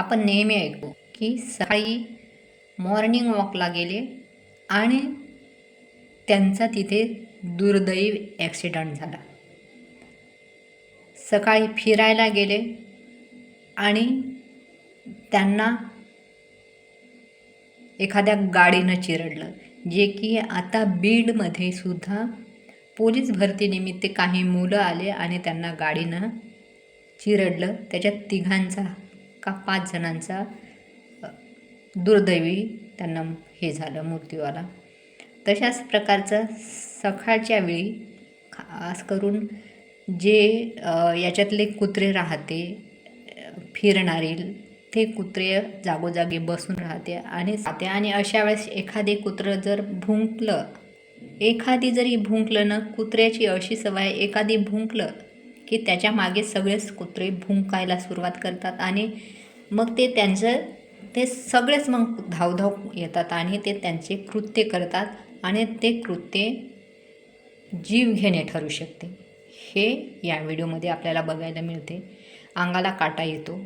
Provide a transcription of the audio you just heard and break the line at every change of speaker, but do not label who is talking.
आपण नेहमी ऐकू की सकाळी मॉर्निंग वॉकला गेले आणि त्यांचा तिथे दुर्दैव ॲक्सिडंट झाला. सकाळी फिरायला गेले आणि त्यांना एखाद्या गाडीनं चिरडलं जे की आता बीडमध्ये सुद्धा पोलीस भरतीनिमित्त काही मुलं आले आणि त्यांना गाडीनं चिरडलं. त्याच्यात तिघांचा का पाच जणांचा दुर्दैवी त्यांना हे झालं मृत्यूवाला. तशाच प्रकारचं सकाळच्या वेळी खास करून जे याच्यातले कुत्रे राहते फिरणारी फिरणारे ते कुत्रे जागोजागी बसून राहते आणि जाते. आणि अशा वेळेस एखादे कुत्रं जर भुंकलं एखादी जरी भुंकलं ना कुत्र्याची अशी सवय एखादी भुंकलं की त्याच्यामागे सगळेच कुत्रे भुंकायला सुरुवात करतात आणि मग ते त्यांचं ते सगळेच मग धावधाव येतात आणि ते त्यांचे कृत्य करतात आणि ते कृत्य जीव घेणे ठरू शकते. हे या व्हिडिओमध्ये आपल्याला बघायला मिळते. अंगाला काटा येतो.